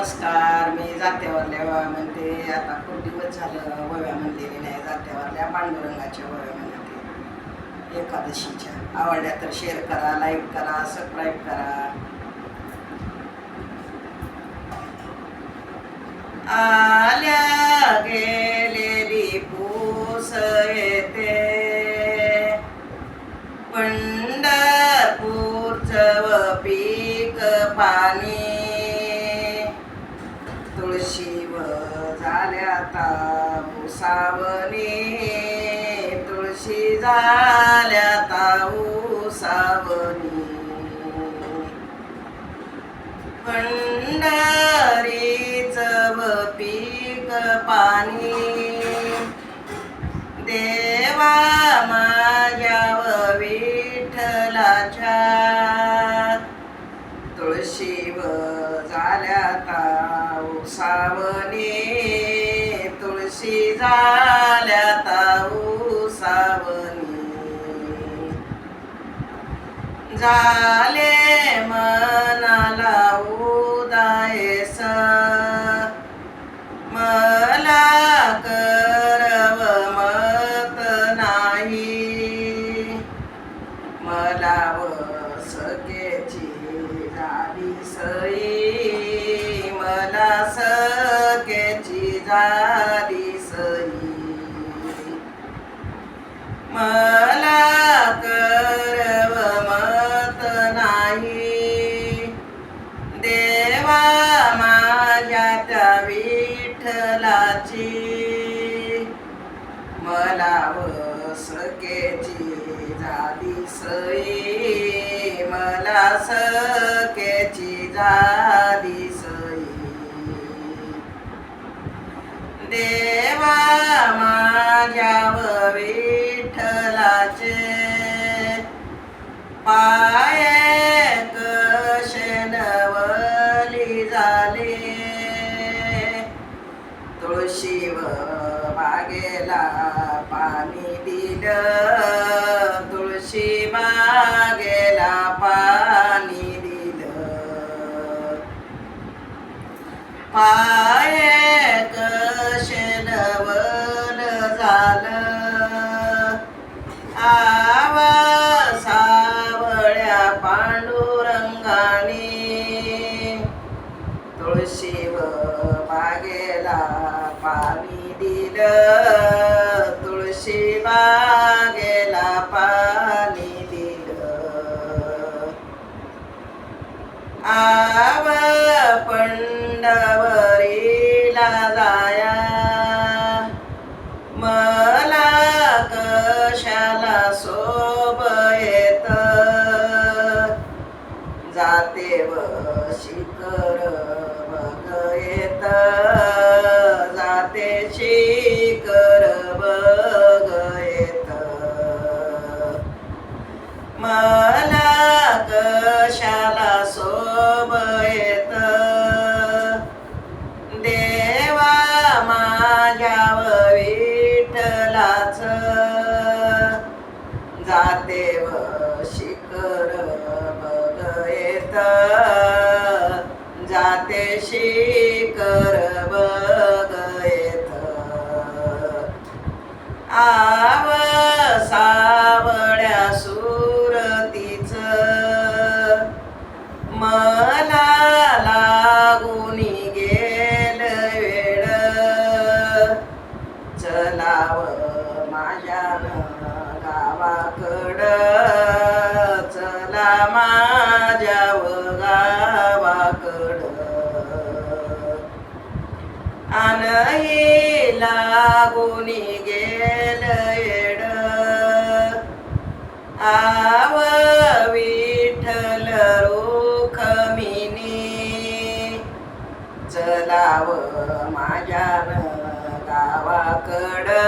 नमस्कार मी जात्यावरल्या वव्या म्हणते. आता खूप दिवस झालं वव्या म्हणलेली नाही जात्यावरल्या पांडुरंगाच्या वव्या म्हणते एकादशीच्या. आवडल्या तर शेअर करा लाईक करा सबस्क्राईब करा. आल्या गेलेली पूस येते. पंढरपूरचं पीक पाणी आता ताऊसावणी तुळशी झाल्या ताऊसावणी पंढरीच व पीक पाणी. देवा माझ्या विठ्ठलाच्या. तुळशी व झाल्या ताऊ सावनी तुळशी झाल्या ताऊ सावनी झाले मनाला उदायस मला करमत नाही. देवा माझ्या त्या विठ्ठलाची मला सकेची झाली सई. मला सकेची झाली सई. देवा पाय कशनवली झाले. तुळशी व बागेला पाणी दिलं. तुळशी मागेला पाणी दिलं. पा दिलं तुळशी बागेला पाणी दिलं. आव पंडवरीला जाया. मला कशाला सोब येत? जाते व शिकर मला कशाला सोब येत? देवा माझ्या व विठ्ठलाच. जाते व शिकर बघ येत. जाते शिकर बघ येत. आव लागुनी गेल येड. आव विठल रोखमिनी चलाव माझ्या गावाकडं